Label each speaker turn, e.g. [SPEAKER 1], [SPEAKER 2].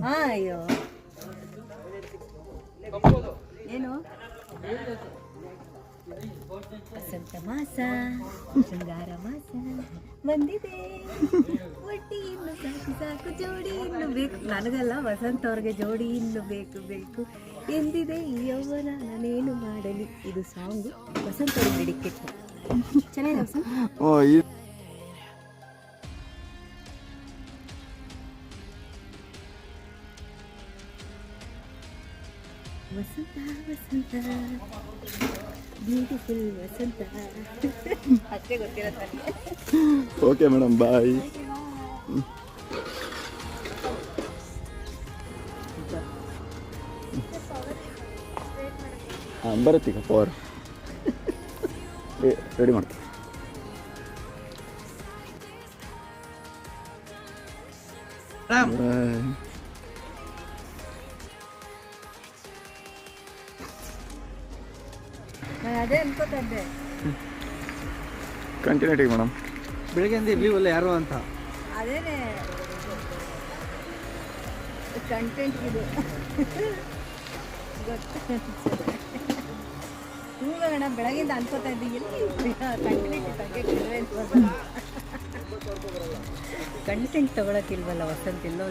[SPEAKER 1] ಅಯ್ಯೋ. ಏನು? ವಸಂತ ಮಾಸ, ಶೃಂಗಾರ ಮಾಸ, ಬಂದಿದೆ. ಒಟ್ಟಿ ಇನ್ನು ಸಾಕು ಸಾಕು, ಜೋಡಿ ಇನ್ನು ಬೇಕು. ನನಗಲ್ಲ, ವಸಂತ ಅವ್ರಿಗೆ ಜೋಡಿ ಇನ್ನು ಬೇಕು ಬೇಕು. ಎಂದಿದೆ ಈ ಯೌವನ, ನಾನೇನು ಮಾಡಲಿ? ಇದು ಸಾಂಗ್. ವಸಂತ ಅವ್ರಿಗೆ ಡೆಡಿಕೇಟ್ ಚೆನ್ನಾಗಿದೆ ವಸಂತ ವಸಂತ ಬ್ಯೂಟಿಫುಲ್ ವಸಂತ ಅಷ್ಟೇ ಗೊತ್ತಿರತ್ತೆ
[SPEAKER 2] ಓಕೆ ಮೇಡಮ್ ಬಾಯ್ ಹಾಂ ಬರುತ್ತೀಗ ಪವರ್ ರೆಡಿ ಮಾಡ್ತೀನಿ
[SPEAKER 1] ನಾನು ಅದೇ ಅನ್ಕೋತಾ ಇದ್ದೆ.
[SPEAKER 2] ಕಂಟಿನ್ಯೂಟಿ ಮೇಡಮ್
[SPEAKER 3] ಬೆಳಗ್ಗೆಯಿಂದ ಇರ್ಲಿವಲ್ಲ ಯಾರು ಅಂತ?
[SPEAKER 1] ಅದೇನೆ. ಕಂಟೆಂಟ್ ಇದು. ಹ್ಞೂ ಬೆಳಗಿಂದ ಅನ್ಕೋತಾ ಇದ್ದೆ. ಎಲ್ಲಿ ಕಂಟಿನ್ಯೂಟಿ ಬಗ್ಗೆ ಕಂಟೆಂಟ್ ತಗೊಳಕ್ಕಿಲ್ವಲ್ಲ ವಸಂತ ಎಲ್ಲೋ